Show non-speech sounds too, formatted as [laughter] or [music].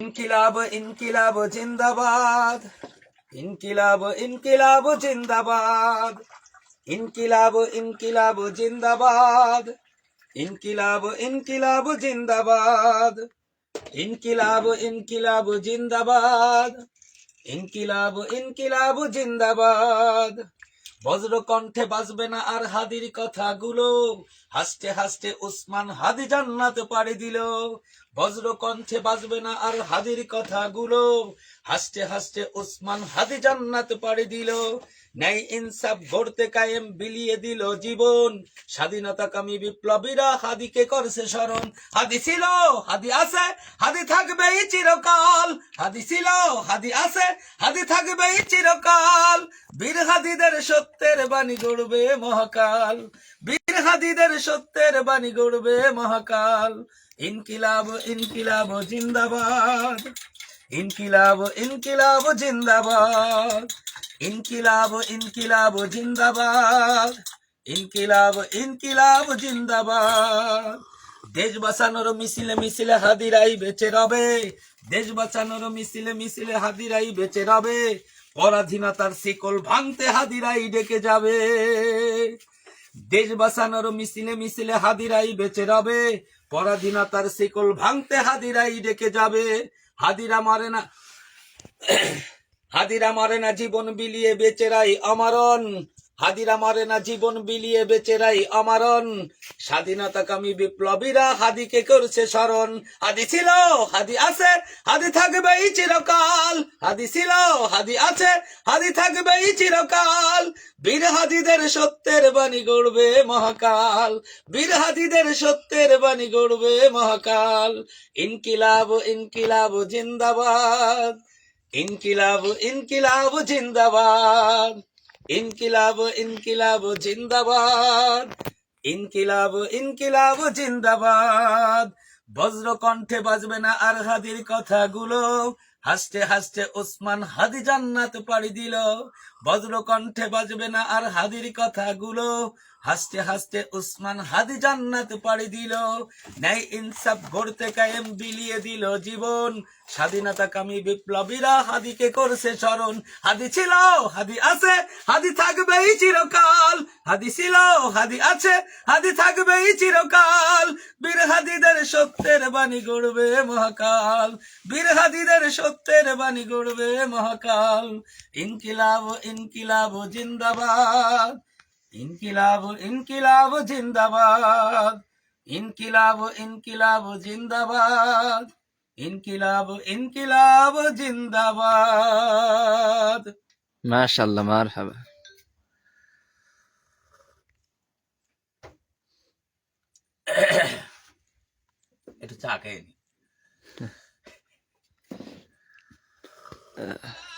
ইনকিলাব ইনকিলাব, জিন্দাবাদ। ইনকিলাব ইনকিলাব, জিন্দাবাদ। ইনকিলাব ইনকিলাব, জিন্দাবাদ। ইনকিলাব ইনকিলাব, জিন্দাবাদ। ইনকিলাব ইনকিলাব, জিন্দাবাদ। ইনকিলাব ইনকিলাব, জিন্দাবাদ। বজ্র কণ্ঠে বাজবে না আর হাদির কথাগুলো। হাসতে হাসতে উসমান হাদি জান্নাত পাড়ি দিল। বজ্র কণ্ঠে বাজবে না আর হাদির কথাগুলো। হাসতে হাসতে উসমান হাদি জান্নাত পাড়ি দিল। ন্যায় ইনসাফ গড়তে কায়েম বিলিয়ে দিল জীবন। স্বাধীনতা কামী বিপ্লবীরা হাদিকে করছে স্মরণ। হাদি ছিল, হাদি আছে, হাদি থাকবেই চিরকাল। হাদি ছিল, হাদি আছে, হাদি থাকবেই চিরকাল। বীর হাদিদের সত্যের বাণী গড়বে মহাকাল। বীরহাদিদের সত্যের বাণী গড়বে মহাকাল। ইনকিলাব ইনকিলাব, জিন্দাবাদ। ইনকিলাব ইনকিলাব, জিন্দাবাদ। ইনকিলাব ইনকিলাব, জিন্দাবাদ। ইনকিলাব ইনকিলাব, জিন্দাবাদ। দেশ বাঁচানোর মিছিলে মিছিলে হাদিরাই বেঁচে রবে। দেশ বাঁচানোর মিছিলে মিছিলে হাদিরাই বেঁচে রবে। পরাধীনতার শিকল ভাঙতে হাদিরাই ডেকে যাবে। দেশ বাঁচানোর মিছিলে মিছিলে হাদিরাই বেঁচে রবে। পরাধীনতার শিকল ভাঙতে হাদিরাই ডেকে যাবে। হাদিরা মারে না, হাদিরা মারে না জীবন বিলিয়ে বেচেরাই অমরণ। হাদিরা মারে না জীবন বিলিয়ে বেচেরাই অমরণ। স্বাধীনতাকামী বিপ্লবীরা হাদিকে করছে স্মরণ। হাদি ছিল, হাদি আছে, হাদি থাকবে চিরকাল। হাদি ছিল, হাদি আছে, হাদি থাকবে চিরকাল। বীর হাদিদের সত্যের বাণী গড়বে মহাকাল। বীর হাদিদের সত্যের বাণী গড়বে মহাকাল। ইনকিলাব ইনকিলাব, জিন্দাবাদ। ইনকিলাব ইনকিলাব, জিন্দাবাদ। ইনকিলাব ইনকিলাব জিন্দাবাদ। ইনকিলাব ইনকিলাব জিন্দাবাদ। বজ্র কণ্ঠে বাজবে না আর হাদির কথাগুলো। হাসতে হাসতে ওসমান হাদি জান্নাত পাড়ি দিল। বজ্র কণ্ঠে বাজবে না আর হাদির কথাগুলো। হাসতে হাসতে উসমান হাদি জান্নাত পাড়ি দিল। ন্যায় ইনসাফ গড়তে কায়েম বিলিয়ে দিল জীবন। স্বাধীনতা কামী বিপ্লবীরা হাদিকে করছে স্মরণ। হাদি ছিল, হাদি আছে, হাদি থাকবেই চিরকাল। হাদি ছিল, হাদি আছে, হাদি থাকবেই চিরকাল। বীর সত্যের বাণী গড়বে মহাকাল। বীর হাদিদের সত্যের বাণী গড়বে মহাকাল। ইনকিলাব ইনকিলাব, জিন্দাবাদ। ইনকিলাব ইনকিলাব, জিন্দাবাদ। ইনকিলাব ইনকিলাব, জিন্দাবাদ। ইনকিলাব ইনকিলাব, জিন্দাবাদ। মাশাল্লাহ মার একটু চা খেয়ে নি। [laughs]